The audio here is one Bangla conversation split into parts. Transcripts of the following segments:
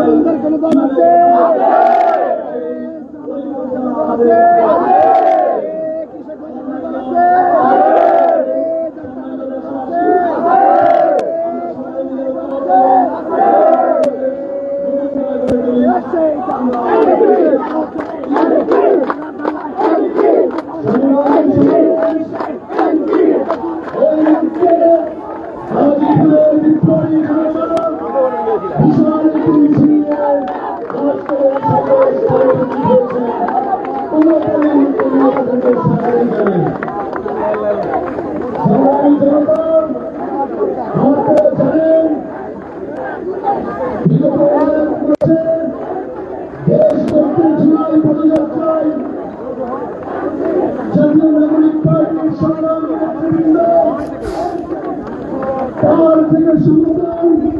জমিদার কোন দল আছে জাতীয় নাগরিক পার্টির সংগ্রামী নেতৃবৃন্দ তার থেকে শুরু করুন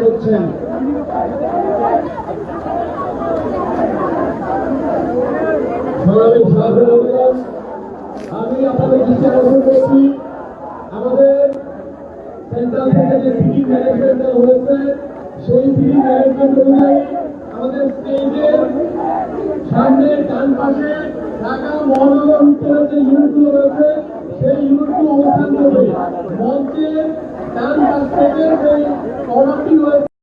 করছেন। আমি আপনাদের দৃষ্টি আকর্ষণ করছি, আমাদের সেন্ট্রাল থেকে যে সিটি ম্যানেজমেন্ট হয়েছে, সেই সিটি ম্যানেজমেন্ট অনুযায়ী আমাদের স্টেজের সামনে ডান পাশে ঢাকা মহানগর উত্তরের যে ইউনিটগুলো রয়েছে